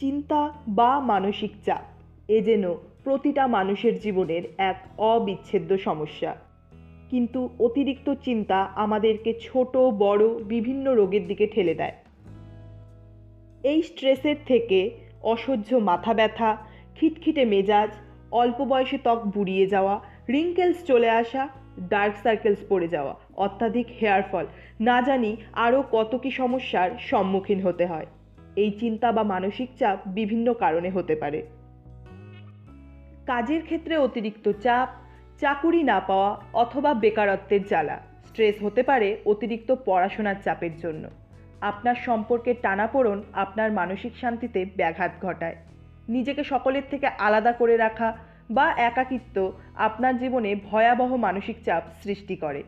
চিন্তা বা মানসিক চাপ, এ যেন প্রতিটা মানুষের জীবনের এক অবিচ্ছেদ্য সমস্যা। কিন্তু অতিরিক্ত চিন্তা আমাদেরকে ছোট, বড়, বিভিন্ন রোগের দিকে ঠেলে দেয়। এই স্ট্রেসের থেকে অসহ্য মাথা ব্যথা, খিটখিটে মেজাজ, অল্প বয়সে ত্বক বুড়িয়ে যাওয়া রিঙ্কেলস চলে আসা ডার্ক সার্কেলস পড়ে যাওয়া, অত্যাধিক হেয়ার ফল না জানি আরও কত কী সমস্যার সম্মুখীন হতে হয়। এই চিন্তা বা মানসিক চাপ বিভিন্ন কারণে হতে পারে। কাজের ক্ষেত্রে অতিরিক্ত চাপ, চাকুরি না পাওয়া অথবা বেকারত্বের জ্বালা, স্ট্রেস হতে পারে অতিরিক্ত পড়াশোনার চাপের জন্য। আপনার সম্পর্কের টানাপোড়ন আপনার মানসিক শান্তিতে ব্যাঘাত ঘটায়। নিজেকে সকলের থেকে আলাদা করে রাখা বা একাকিত্ব আপনার জীবনে ভয়াবহ মানসিক চাপ সৃষ্টি করে।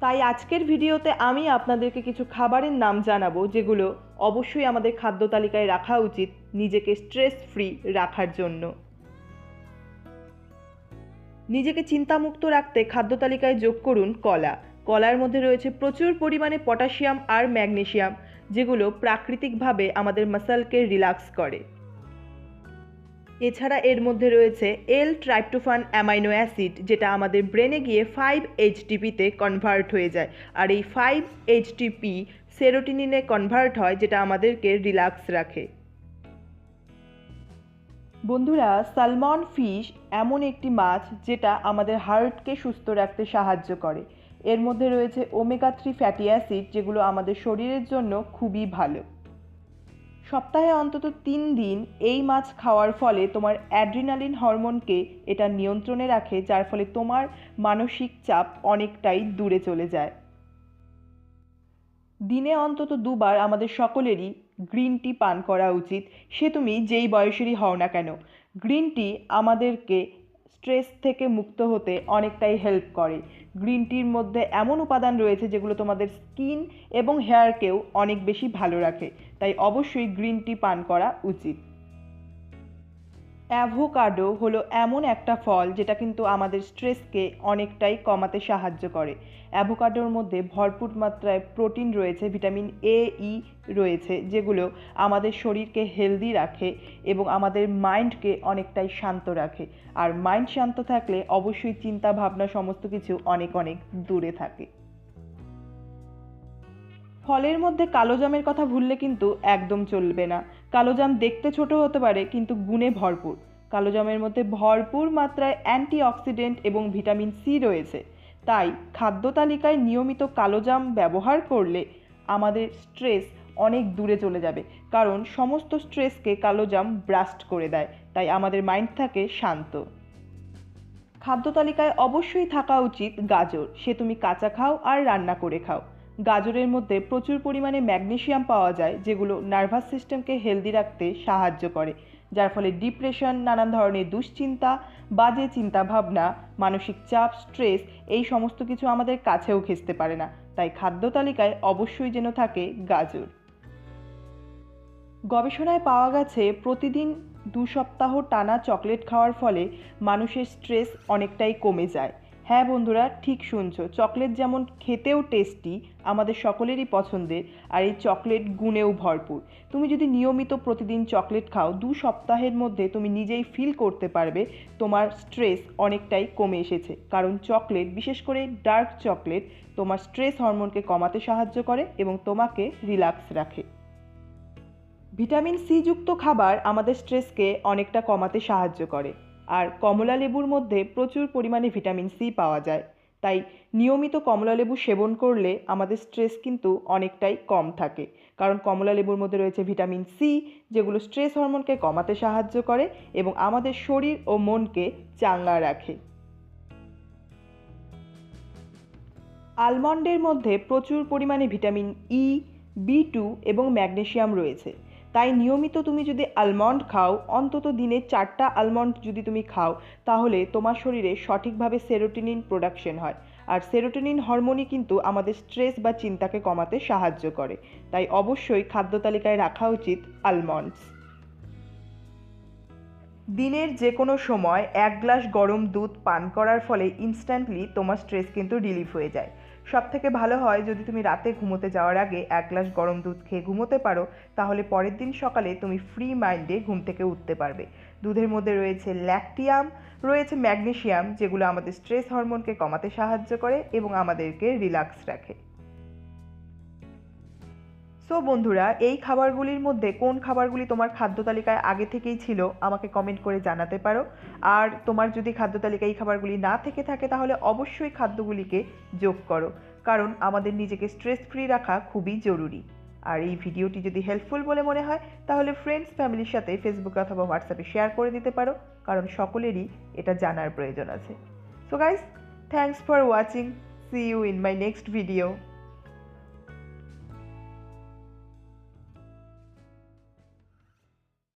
তাই আজকের ভিডিওতে আমি আপনাদেরকে কিছু খাবারের নাম জানাব যেগুলো অবশ্যই আমাদের খাদ্য তালিকায় রাখা উচিত নিজেকে স্ট্রেস ফ্রি রাখার জন্য। নিজেকে চিন্তামুক্ত রাখতে খাদ্য তালিকায় যোগ করুন কলা। কলার মধ্যে রয়েছে প্রচুর পরিমাণে পটাশিয়াম আর ম্যাগনেশিয়াম, যেগুলো প্রাকৃতিকভাবে আমাদের মাসালকে রিল্যাক্স করে। এছাড়া এর মধ্যে রয়েছে এল ট্রাইপটোফান অ্যামাইনো অ্যাসিড যেটা আমাদের ব্রেনে গিয়ে ফাইভ এইচটিপিতে কনভার্ট হয়ে যায়। আর এই ফাইভ এইচটিপি সেরোটিনিনে কনভার্ট হয়, যেটা আমাদেরকে রিল্যাক্স রাখে। বন্ধুরা, সালমন ফিশ এমন একটি মাছ যেটা আমাদের হার্টকে সুস্থ রাখতে সাহায্য করে। এর মধ্যে রয়েছে ওমেগা থ্রি ফ্যাটি অ্যাসিড যেগুলো আমাদের শরীরের জন্য খুবই ভালো। সপ্তাহে অন্তত তিন দিন এই মাছ খাওয়ার ফলে তোমার অ্যাড্রিনালিন হরমোনকে এটা নিয়ন্ত্রণে রাখে, যার ফলে তোমার মানসিক চাপ অনেকটাই দূরে চলে যায়। দিনে অন্তত দুবার আমাদের সকলেরই গ্রিন টি পান করা উচিত। সে তুমি যেই বয়সেরই হও না কেন, গ্রিন টি আমাদেরকে স্ট্রেস থেকে মুক্ত হতে অনেকটাই হেল্প করে। গ্রিন টির মধ্যে এমন উপাদান রয়েছে যেগুলো তোমাদের স্কিন এবং হেয়ারকেও অনেক বেশি ভালো রাখে। তাই অবশ্যই গ্রিন টি পান করা উচিত। অ্যাভোকাডো হলো এমন একটা ফল যেটা কিন্তু আমাদের স্ট্রেসকে অনেকটাই কমাতে সাহায্য করে। অ্যাভোকাডোর মধ্যে ভরপুর মাত্রায় প্রোটিন রয়েছে, ভিটামিন এ ই রয়েছে, যেগুলো আমাদের শরীরকে হেলদি রাখে এবং আমাদের মাইন্ডকে অনেকটাই শান্ত রাখে। আর মাইন্ড শান্ত থাকলে অবশ্যই চিন্তা ভাবনা সমস্ত কিছু অনেক অনেক দূরে থাকে। ফলের মধ্যে কালো জামের কথা ভুললে কিন্তু একদম চলবে না। কালো জাম দেখতে ছোট হতে পারে, কিন্তু গুণে ভরপুর। কালো জামের মধ্যে ভরপুর মাত্রায় অ্যান্টিঅক্সিডেন্ট এবং ভিটামিন সি রয়েছে। তাই খাদ্য তালিকায় নিয়মিত কালো জাম ব্যবহার করলে আমাদের স্ট্রেস অনেক দূরে চলে যাবে, কারণ সমস্ত স্ট্রেসকে কালো জাম ব্রাস্ট করে দেয়, তাই আমাদের মাইন্ড থাকে শান্ত। খাদ্য তালিকায় অবশ্যই থাকা উচিত গাজর। সে তুমি কাঁচা খাও আর রান্না করে খাও। গাজরের মধ্যে প্রচুর পরিমাণে ম্যাগনেশিয়াম পাওয়া যায়, যেগুলো নার্ভাস সিস্টেমকে হেলদি রাখতে সাহায্য করে, যার ফলে ডিপ্রেশন, নানান ধরনের দুশ্চিন্তা, বাজে চিন্তা ভাবনা মানসিক চাপ, স্ট্রেস, এই সমস্ত কিছু আমাদের কাছেও ঘেঁচতে পারে না। তাই খাদ্য তালিকায় অবশ্যই যেন থাকে গাজর। গবেষণায় পাওয়া গেছে, প্রতিদিন দু সপ্তাহ টানা চকলেট খাওয়ার ফলে মানুষের স্ট্রেস অনেকটাই কমে যায়। হ্যাঁ বন্ধুরা, ঠিক শুনছো। চকলেট যেমন খেতেও টেস্টি আমাদের সকলেরই পছন্দের, আর এই চকলেট গুণেও ভরপুর। তুমি যদি নিয়মিত প্রতিদিন চকলেট খাও, দু সপ্তাহের মধ্যে তুমি নিজেই ফিল করতে পারবে, তোমার স্ট্রেস অনেকটাই কমে এসেছে। কারণ চকলেট, বিশেষ করে ডার্ক চকলেট, তোমার স্ট্রেস হরমোনকে কমাতে সাহায্য করে এবং তোমাকে রিল্যাক্স রাখে। ভিটামিন সি যুক্ত খাবার আমাদের স্ট্রেসকে অনেকটা কমাতে সাহায্য করে। আর কমলা লেবুর মধ্যে প্রচুর পরিমাণে ভিটামিন সি পাওয়া যায়। তাই নিয়মিত কমলা লেবু সেবন করলে আমাদের স্ট্রেস কিন্তু অনেকটাই কম থাকে। কারণ কমলা লেবুর মধ্যে রয়েছে ভিটামিন সি, যেগুলো স্ট্রেস হরমোনকে কমাতে সাহায্য করে এবং আমাদের শরীর ও মনকে চাঙ্গা রাখে। আলমন্ডের মধ্যে প্রচুর পরিমাণে ভিটামিন ই, বি টু এবং ম্যাগনেশিয়াম রয়েছে। তাই নিয়মিত তুমি যদি আলমন্ড খাও, অন্তত দিনে চারটা আলমন্ড যদি তুমি খাও, তাহলে তোমার শরীরে সঠিকভাবে সেরোটিনিন প্রোডাকশন হয়। আর সেরোটোনিন হরমোনই কিন্তু আমাদের স্ট্রেস বা চিন্তাকে কমাতে সাহায্য করে। তাই অবশ্যই খাদ্য তালিকায় রাখা উচিত আলমন্ডস দিনের যে কোনো সময় এক গ্লাস গরম দুধ পান করার ফলে ইনস্ট্যান্টলি তোমার স্ট্রেস কিন্তু রিলিফ হয়ে যায়। সব থেকে ভালো হয় যদি তুমি রাতে ঘুমোতে যাওয়ার আগে এক গ্লাস গরম দুধ খেয়ে ঘুমোতে পারো, তাহলে পরের দিন সকালে তুমি ফ্রি মাইন্ডে ঘুম থেকে উঠতে পারবে। দুধের মধ্যে রয়েছে ল্যাকটিয়াম রয়েছে ম্যাগনেশিয়াম যেগুলো আমাদের স্ট্রেস হরমোনকে কমাতে সাহায্য করে এবং আমাদেরকে রিল্যাক্স রাখে। সো বন্ধুরা, এই খাবারগুলির মধ্যে কোন খাবারগুলি তোমার খাদ্য তালিকায় আগে থেকেই ছিল, আমাকে কমেন্ট করে জানাতে পারো। আর তোমার যদি খাদ্য তালিকায় এই খাবারগুলি না থেকে থাকে, তাহলে অবশ্যই খাদ্যগুলিকে যোগ করো। কারণ আমাদের নিজেকে স্ট্রেস ফ্রি রাখা খুবই জরুরি। আর এই ভিডিওটি যদি হেল্পফুল বলে মনে হয়, তাহলে ফ্রেন্ডস ফ্যামিলির সাথে ফেসবুকে অথবা হোয়াটসঅ্যাপে শেয়ার করে দিতে পারো, কারণ সকলেরই এটা জানার প্রয়োজন আছে। So guys thanks for watching see you in my next video